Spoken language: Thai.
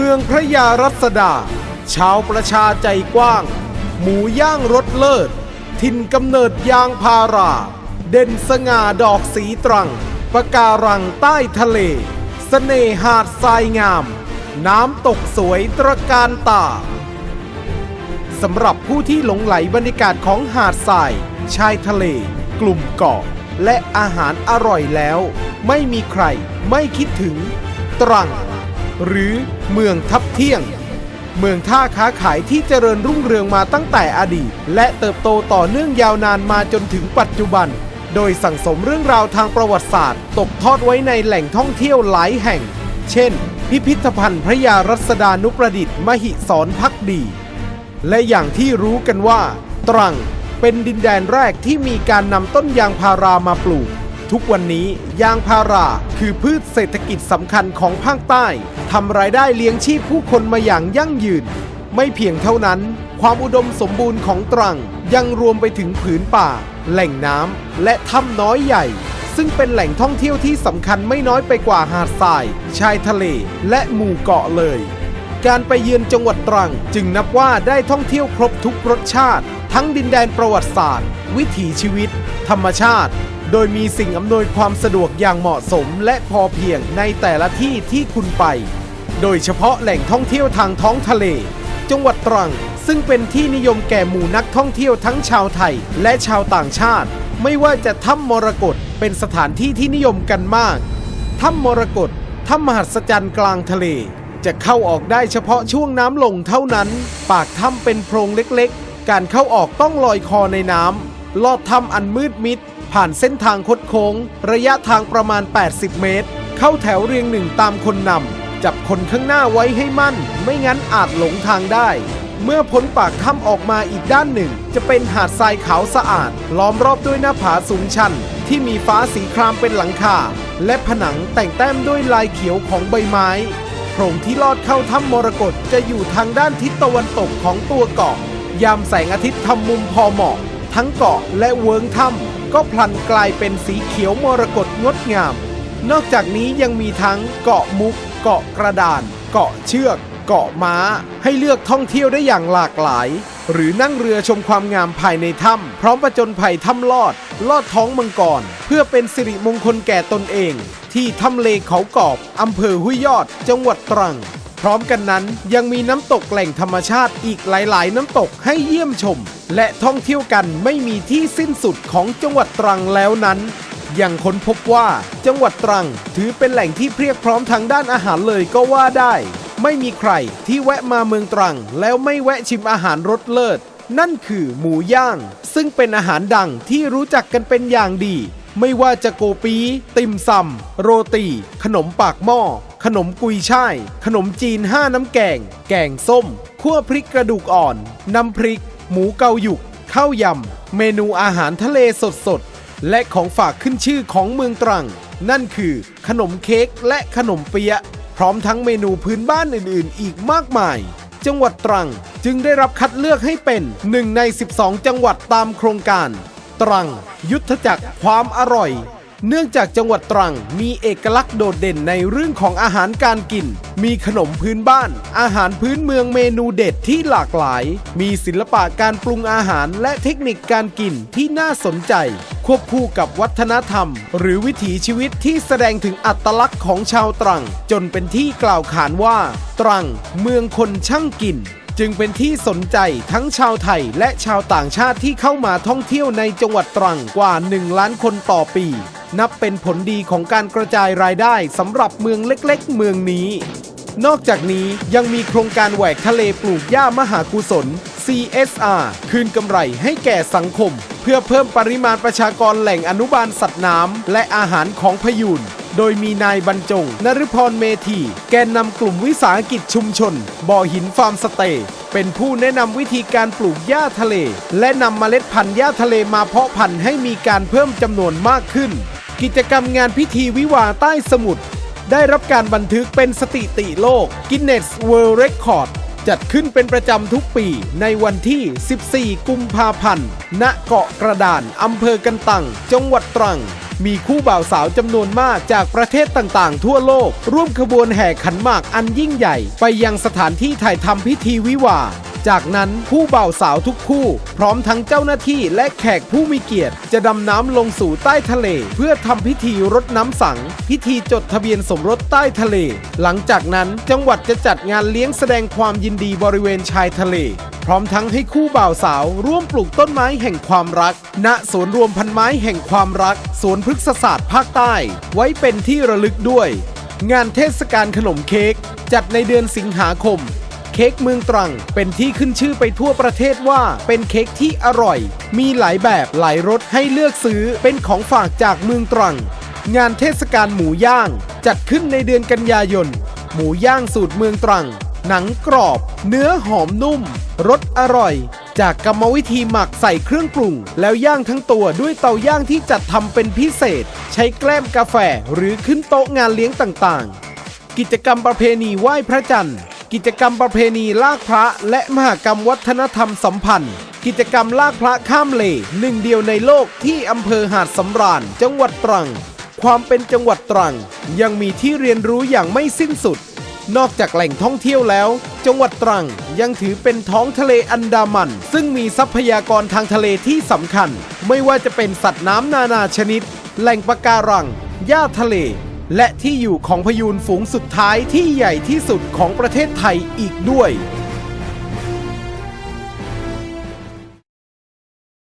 เมืองพระยารัศดา ชาวประชาใจกว้าง หมูย่างรสเลิศ ถิ่นกำเนิดยางพารา เด่นสง่าดอกสีตรังปะการังใต้ทะเลสเสน่หาดทรายงาม น้ำตกสวยตระการตาสำหรับผู้ที่หลงไหลบรรยากาศของหาดทราย ชายทะเล กลุ่มเกาะ และอาหารอร่อยแล้ว ไม่มีใครไม่คิดถึง ตรัง หรือเมืองทับเที่ยง เมืองท่าค้าขายที่เจริญรุ่งเรืองมาตั้งแต่อดีต และเติบโตต่อเนื่องยาวนานมาจนถึงปัจจุบัน โดยสั่งสมเรื่องราวทางประวัติศาสตร์ ตกทอดไว้ในแหล่งท่องเที่ยวหลายแห่ง เช่น พิพิธภัณฑ์พระยารัศดานุประดิษฐ์มหิศรพักดี และอย่างที่รู้กันว่า ตรังเป็นดินแดนแรกที่มีการนำต้นยางพารามาปลูก ทุกวันนี้ยางพาราคือพืชเศรษฐกิจสำคัญของภาคใต้ทำรายได้เลี้ยงชีพผู้คนมาอย่างยั่งยืน ไม่เพียงเท่านั้น ความอุดมสมบูรณ์ของตรังยังรวมไปถึงผืนป่า แหล่งน้ำและถ้ำน้อยใหญ่ ซึ่งเป็นแหล่งท่องเที่ยวที่สำคัญไม่น้อยไปกว่าหาดทราย ชายทะเล และหมู่เกาะเลย การไปเยือนจังหวัดตรัง จึงนับว่าได้ท่องเที่ยวครบทุกรสชาติ ทั้งดินแดนประวัติศาสตร์ วิถีชีวิต ธรรมชาติ โดยมีสิ่งอำนวยความสะดวกอย่างเหมาะสมและพอเพียงในแต่ละที่ที่คุณไป โดยเฉพาะแหล่งท่องเที่ยวทางท้องทะเล จังหวัดตรัง ซึ่งเป็นที่นิยมแก่หมู่นักท่องเที่ยวทั้งชาวไทยและชาวต่างชาติ ไม่ว่าจะถ้ำมรกตเป็นสถานที่ที่นิยมกันมาก ถ้ำมรกตถ้ำมหัศจรรย์กลางทะเล จะเข้าออกได้เฉพาะช่วงน้ำลงเท่านั้น ปากถ้ำเป็นโพรงเล็กๆ การเข้าออกต้องลอยคอในน้ำลอดถ้ำอันมืดมิด ผ่านเส้นทางคดโค้ง ระยะทางประมาณ 80 เมตร เข้าแถวเรียงหนึ่งตามคนนำจับคนข้างหน้าไว้ให้มั่น ไม่งั้นอาจหลงทางได้ เมื่อพ้นปากถ้ำออกมาอีกด้านหนึ่ง จะเป็นหาดทรายขาวสะอาด ล้อมรอบด้วยหน้าผาสูงชัน ที่มีฟ้าสีครามเป็นหลังคา และผนังแต่งแต้มด้วยลายเขียวของใบไม้โพรงที่ลอดเข้าถ้ำมรกตจะอยู่ทางด้านทิศตะวันตกของตัวเกาะยามแสงอาทิตย์ทำมุมพอเหมาะ ทั้งเกาะและเวิงถ้ำ ก็พลันกลายเป็นสีเขียวมรกตงดงาม นอกจากนี้ยังมีทั้งเกาะมุก เกาะกระดาน เกาะเชือก เกาะม้า ให้เลือกท่องเที่ยวได้อย่างหลากหลาย หรือนั่งเรือชมความงามภายในถ้ำพร้อมประจนภัยถ้ำลอด ลอดท้องมังกร เพื่อเป็นสิริมงคลแก่ตนเอง ที่ถ้ำเลเขากอบอำเภอห้วยยอด จังหวัดตรังพร้อมกันนั้นยังมีน้ำตกแหล่งธรรมชาติอีกหลาย ๆ น้ำตกให้เยี่ยมชม และท่องเที่ยวกันไม่มีที่สิ้นสุดของจังหวัดตรังแล้วนั้นยังค้นพบว่าจังหวัดตรังถือเป็นแหล่งที่เพียบพร้อมทางด้านอาหารเลยก็ว่าได้ ไม่มีใครที่แวะมาเมืองตรัง แล้วไม่แวะชิมอาหารรสเลิศ นั่นคือหมูย่าง ซึ่งเป็นอาหารดังที่รู้จักกันเป็นอย่างดี ไม่ว่าจะโกปี ติมซำโรตี ขนมปากหม้อ ขนมกุยช่าย ขนมจีนห้าน้ำแกง แกงส้มคั่วพริกกระดูกอ่อน น้ำพริก หมูเกาหยุกข้าวยำ เมนูอาหารทะเลสดๆและของฝากขึ้นชื่อของเมืองตรัง นั่นคือขนมเค้กและขนมเปี๊ยะ พร้อมทั้งเมนูพื้นบ้านอื่นๆ อีกมากมาย จังหวัดตรังจึงได้รับคัดเลือกให้เป็นหนึ่งใน 12 จังหวัดตามโครงการ ตรัง ยุทธจักรความอร่อย เนื่องจากจังหวัดตรังมีเอกลักษณ์โดดเด่นในเรื่องของอาหารการกิน มีขนมพื้นบ้าน อาหารพื้นเมืองเมนูเด็ดที่หลากหลาย มีศิลปะการปรุงอาหารและเทคนิคการกินที่น่าสนใจ ควบคู่กับวัฒนธรรม หรือวิถีชีวิตที่แสดงถึงอัตลักษณ์ของชาวตรัง จนเป็นที่กล่าวขานว่า ตรัง เมืองคนช่างกินจึงเป็นที่สนใจทั้งชาวไทยและชาวต่างชาติที่เข้ามาท่องเที่ยวในจังหวัดตรังกว่า 1 ล้านคนต่อปี นับเป็นผลดีของการกระจายรายได้สำหรับเมืองเล็กๆ เมืองนี้ นอกจากนี้ยังมีโครงการแหวกทะเลปลูกหญ้ามหากุศล CSR คืนกำไรให้แก่สังคม เพื่อเพิ่มปริมาณประชากรแหล่งอนุบาลสัตว์น้ำและอาหารของพยูนโดยมีนายบรรจง นฤพรเมธี แกนนำกลุ่มวิสาหกิจชุมชน บ่อหินฟาร์มสเตย์เป็นผู้แนะนำวิธีการปลูกหญ้าทะเล และนำเมล็ดพันธุ์หญ้าทะเลมาเพาะพันธุ์ให้มีการเพิ่มจำนวนมากขึ้น กิจกรรมงานพิธีวิวาใต้สมุทรได้รับการบันทึกเป็นสถิติโลก Guinness World Record จัดขึ้นเป็นประจำทุกปีในวันที่ 14 กุมภาพันธ์ ณ เกาะกระดาน อำเภอกันตัง จังหวัดตรัง มีคู่บ่าวสาวจำนวนมากจากประเทศต่างๆ ทั่วโลก ร่วมขบวนแห่ขันหมากอันยิ่งใหญ่ ไปยังสถานที่ถ่ายทำพิธีวิวา จากนั้นผู้บ่าวสาวทุกคู่ พร้อมทั้งเจ้าหน้าที่และแขกผู้มีเกียรติ จะดำน้ำลงสู่ใต้ทะเล เพื่อทำพิธีรดน้ำสัง พิธีจดทะเบียนสมรสใต้ทะเล หลังจากนั้นจังหวัดจะจัดงานเลี้ยงแสดงความยินดีบริเวณชายทะเล พร้อมทั้งให้คู่บ่าวสาวร่วมปลูกต้นไม้แห่งความรัก ณสวนรวมพันไม้แห่งความรักสวนพฤกษศาสตร์ภาคใต้ ไว้เป็นที่ระลึกด้วย งานเทศกาลขนมเค้กจัดในเดือนสิงหาคม เค้กเมืองตรัง เป็นที่ขึ้นชื่อไปทั่วประเทศว่า เป็นเค้กที่อร่อย มีหลายแบบหลายรสให้เลือกซื้อเป็นของฝากจากเมืองตรัง งานเทศกาลหมูย่าง จัดขึ้นในเดือนกันยายน หมูย่างสูตรเมืองตรัง หนังกรอบ เนื้อหอมนุ่มรสอร่อย จากกรรมวิธีหมักใส่เครื่องปรุง แล้วย่างทั้งตัวด้วยเตาย่างที่จัดทำเป็นพิเศษ ใช้แกล้มกาแฟหรือขึ้นโต๊ะงานเลี้ยงต่างๆ กิจกรรมประเพณีไหว้พระจันทร์ กิจกรรมประเพณีลากพระและมหกรรมวัฒนธรรมสัมพันธ์ กิจกรรมลากพระข้ามเลหนึ่งเดียวในโลกที่อำเภอหาดสำราญจังหวัดตรัง ความเป็นจังหวัดตรัง ยังมีที่เรียนรู้อย่างไม่สิ้นสุด นอกจากแหล่งท่องเที่ยวแล้ว จังหวัดตรังยังถือเป็นท้องทะเลอันดามัน ซึ่งมีทรัพยากรทางทะเลที่สำคัญ ไม่ว่าจะเป็นสัตว์น้ำนานาชนิด แหล่งปะการังหญ้าทะเล และที่อยู่ของพยูนฝูงสุดท้ายที่ใหญ่ที่สุดของประเทศไทยอีกด้วย